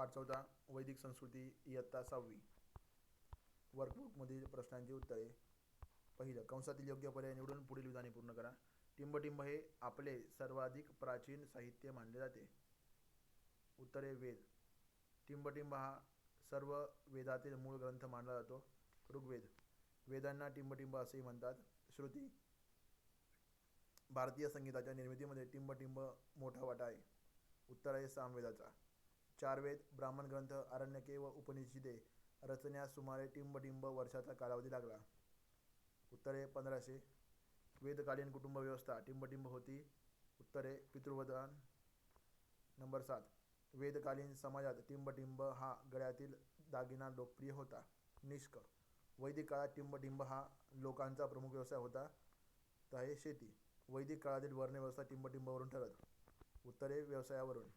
पाठ चौथा वैदिक संस्कृती इयत्ता सहावी. वर्कबुकमधील प्रश्नांची उत्तरे. पहिलं कंसातील योग्य पर्याय निवडून पुढील विधाने पूर्ण करा. टिंबटिंब हे आपले सर्वाधिक प्राचीन साहित्य मानले जाते. उत्तरे वेद. टिंबटिंब हा सर्व वेदातील मूळ ग्रंथ मानला जातो. ऋग्वेद. वेदांना टिंबटिंब असेही म्हणतात. श्रुती. भारतीय संगीताच्या निर्मितीमध्ये टिंबटिंब मोठा वाटा आहे. उत्तर आहे सामवेदाचा. चार वेद ब्राह्मण ग्रंथ आरण्यके व उपनिषदे रचण्यास सुमारे टिंबटिंब वर्षाचा कालावधी लागला. उत्तरे पंधराशे. वेदकालीन कुटुंब व्यवस्था टिंबटिंब होती. उत्तरे पितृवधान नंबर सात. वेदकालीन समाजात टिंबटिंब हा गळ्यातील दागिना लोकप्रिय होता. निष्क. वैदिक काळात टिंबटिंब हा लोकांचा प्रमुख व्यवसाय होता. तर आहे शेती. वैदिक काळातील वर्णव्यवस्था टिंबटिंबावरून ठरत. उत्तरे व्यवसायावरून.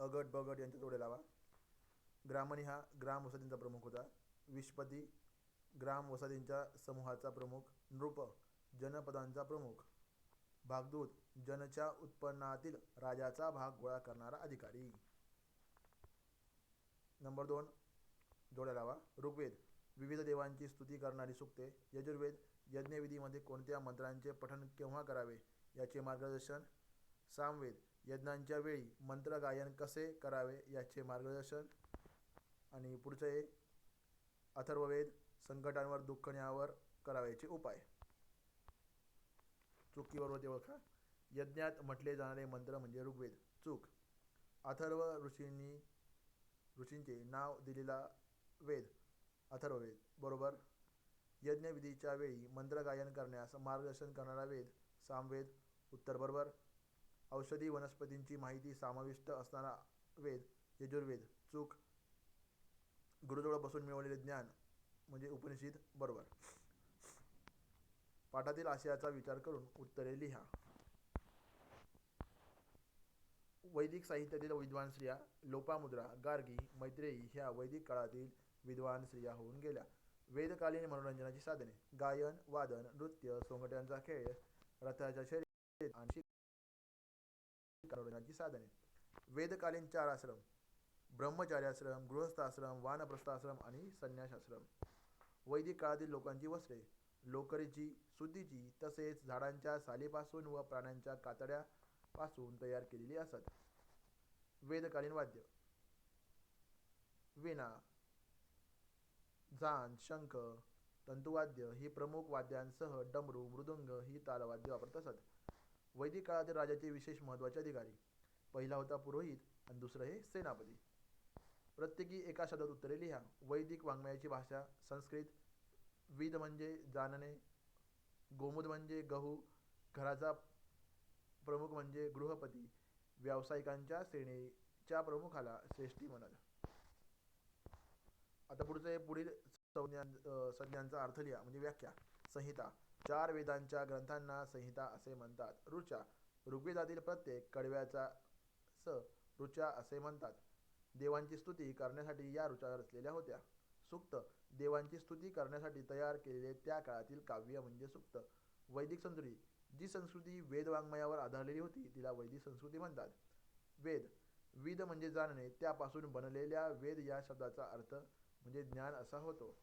अगट बगट यांच्या जोडे लावा. ग्रामणी हा ग्राम वसतींचा प्रमुख होता. विष्पती ग्राम वसतींच्या समूहाचा प्रमुख. नृप जनपदांचा प्रमुख. भागदूत जनच्या उत्पन्नातील राजाचा भाग गोळा करणारा अधिकारी. नंबर दोन जोड्या लावा. ऋग्वेद विविध देवांची स्तुती करणारी सुक्ते. यजुर्वेद यज्ञविधीमध्ये कोणत्या मंत्रांचे पठण केव्हा करावे याचे मार्गदर्शन. सामवेद यज्ञांच्या वेळी मंत्रगायन कसे करावे याचे मार्गदर्शन आणि पुढचं आहे अथर्ववेद संकटांवर दुःखण्यावर करावयाचे उपाय. चुकीवर होते ओळखा. यज्ञात म्हटले जाणारे मंत्र म्हणजे ऋग्वेद. चूक. अथर्व ऋषींनी ऋषींचे नाव दिलेला वेद अथर्ववेद. बरोबर? यज्ञविधीच्या वेळी मंत्रगायन करण्यास मार्गदर्शन करणारा वेद सामवेद. उत्तर बरोबर? औषधी वनस्पतींची माहिती समाविष्ट असणारा वेद यजुर्वेद चूक गुरुजवळ बसून मिळवलेले ज्ञान म्हणजे उपनिषद बरोबर. पाठातील आशयाचा विचार करून उत्तरे लिहा. वैदिक साहित्यातील विद्वान स्त्रिया लोपामुद्रा गार्गी मैत्रेयी ह्या वैदिक काळातील विद्वान स्त्रिया होऊन गेल्या. वेदकालीन मनोरंजनाची साधने गायन वादन नृत्य सोंगट्यांचा खेळ रथाच्या शरीर आणि मनोरंजनाची साधने. वेदकालीन चार आश्रम ब्रह्मचार्याश्रम गृहस्थाश्रम वानप्रस्थाश्रम आणि संन्यासाश्रम. वैदिक काळातील लोकांची वस्त्रे लोकरीची सुतीची तसेच झाडांच्या सालीपासून व प्राण्यांच्या कातड्यापासून तयार केलेली असत. वेदकालीन वाद्य. वीणा झांज शंख तंतुवाद्य ही प्रमुख वाद्यांसह डमरू मृदुंग ही तालवाद्य वापरत असत. वैदिक काळातील राजाचे विशेष महत्त्वाचे अधिकारी. पहिला होता पुरोहित आणि दुसरं हे सेनापती. प्रत्येकी एका शब्दात उत्तरे लिहा. वैदिक वाङ्मयाची भाषा संस्कृत विद म्हणजे जाणणे गोमुद म्हणजे गहू घराचा प्रमुख म्हणजे गृहपती व्यावसायिकांच्या श्रेणीच्या प्रमुखाला श्रेष्ठी म्हणत आता पुढचं आहे पुढील संज्ञां संज्ञांचा अर्थ लिहा म्हणजे व्याख्या संहिता. चार वेदांच्या ग्रंथांना संहिता असे म्हणतात. ऋचा ऋग्वेदातील प्रत्येक कडव्याचा स ऋचा असे म्हणतात. देवांची स्तुती करण्यासाठी या ऋचा रचलेल्या होत्या. सुक्त देवांची स्तुती करण्यासाठी तयार केलेले त्या काळातील काव्य म्हणजे सुक्त. वैदिक संस्कृती जी संस्कृती वेदवाङ्मयावर आधारलेली होती तिला वैदिक संस्कृती म्हणतात. वेद विद म्हणजे जाणणे त्यापासून बनलेल्या वेद या शब्दाचा अर्थ म्हणजे ज्ञान असा होतो.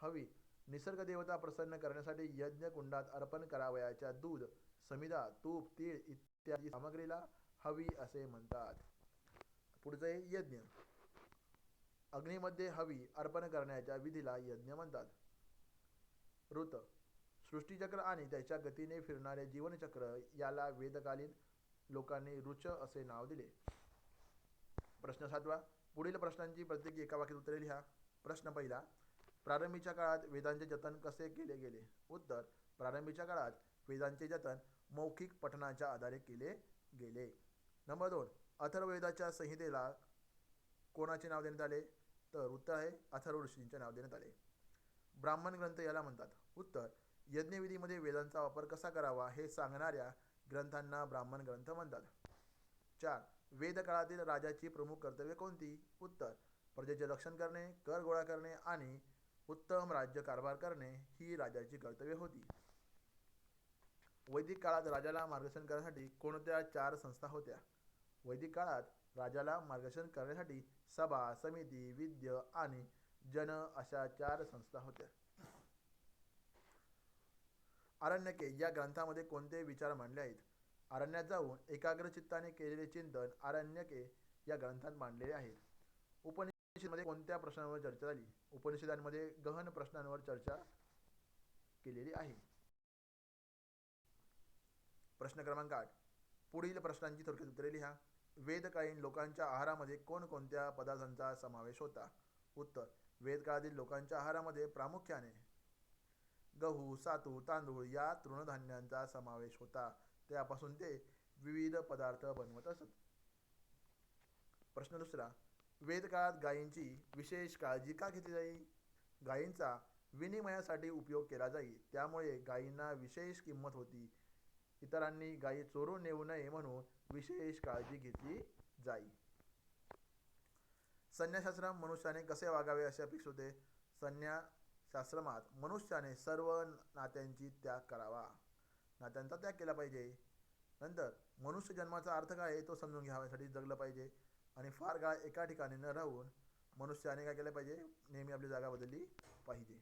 हवी निसर्ग देवता प्रसन्न करण्यासाठी यज्ञ कुंडात अर्पण करावयाच्या दूध समिधा तूप तीळ इत्यादी सामग्रीला हवी असे म्हणतात. पुढचं आहे यज्ञ. अग्नीमध्ये हवी अर्पण करण्याच्या विधीला यज्ञ म्हणतात. ऋत. सृष्टीचक्र आणि त्याच्या गतीने फिरणारे जीवनचक्र याला वेदकालीन लोकांनी रुच असे नाव दिले. प्रश्न सातवा. पुढील प्रश्नांची प्रत्येकी एका वाक्यात उत्तरे लिहा. प्रश्न पहिला. प्रारंभीच्या काळात वेदांचे जतन कसे केले गेले? उत्तर प्रारंभीच्या काळात वेदांचे जतन मौखिक पठणाच्या आधारे केले गेले. नंबर दोन अथर्ववेदाच्या संहितेला कोणाचे नाव देण्यात आले? तर उत्तर आहे अथर्व ऋषींचे नाव देण्यात आले. ब्राह्मण ग्रंथ याला म्हणतात. उत्तर यज्ञविधीमध्ये वेदांचा वापर कसा करावा हे सांगणाऱ्या ग्रंथांना ब्राह्मण ग्रंथ म्हणतात. चार वेदकाळातील राजाची प्रमुख कर्तव्य कोणती? उत्तर प्रजेचे रक्षण करणे कर गोळा करणे आणि उत्तम राज्य कारभार करणे ही राजाची कर्तव्य होती. वैदिक काळात राजाला मार्गदर्शन करण्यासाठी कोणत्या चार संस्था होत्या? वैदिक काळात राजाला मार्गदर्शन करण्यासाठी सभा समिती विद्य आणि जन अशा चार संस्था होत्या. आरण्यके या ग्रंथामध्ये कोणते विचार मांडले आहेत? अरण्यात जाऊन एकाग्रचित्ताने केलेले चिंतन आरण्यके या ग्रंथात मांडलेले आहेत उपनिषदमध्ये कोणत्या प्रश्नांवर चर्चा झाली? उपनिषदांमध्ये गहन प्रश्नांवर चर्चा केलेली आहे. प्रश्न क्रमांक आठ. पुढील प्रश्नांची थोडक्यात उत्तरे लिहा. वेदकालीन लोकांच्या आहारामध्ये कोणकोणत्या पदार्थांचा समावेश होता? उत्तर. वेदकाळातील लोकांच्या आहारामध्ये प्रामुख्याने गहू सातू तांदूळ या तृणधान्यांचा समावेश होता. त्यापासून ते विविध पदार्थ बनवत असत. प्रश्न दुसरा. वेदकाळात गायींची विशेष काळजी का घेतली जाई? गायींचा विनिमयासाठी उपयोग केला जाई. त्यामुळे गायींना विशेष किंमत होती. इतरांनी गायी चोरून नेऊ नये म्हणून विशेष काळजी घेतली जाई. संन्यासाश्रम मनुष्याने कसे वागावे असे अपेक्षित होते? संन्यासाश्रमात मनुष्याने सर्व नात्यांची त्याग करावा. नात्यांचा त्याग केला पाहिजे. नंतर मनुष्य जन्माचा अर्थ काय आहे तो समजून घ्याव्यासाठी जगलं पाहिजे. आणि फार काळ एका ठिकाणी न राहून मनुष्याने काय केलं पाहिजे? नेहमी आपली जागा बदलली पाहिजे.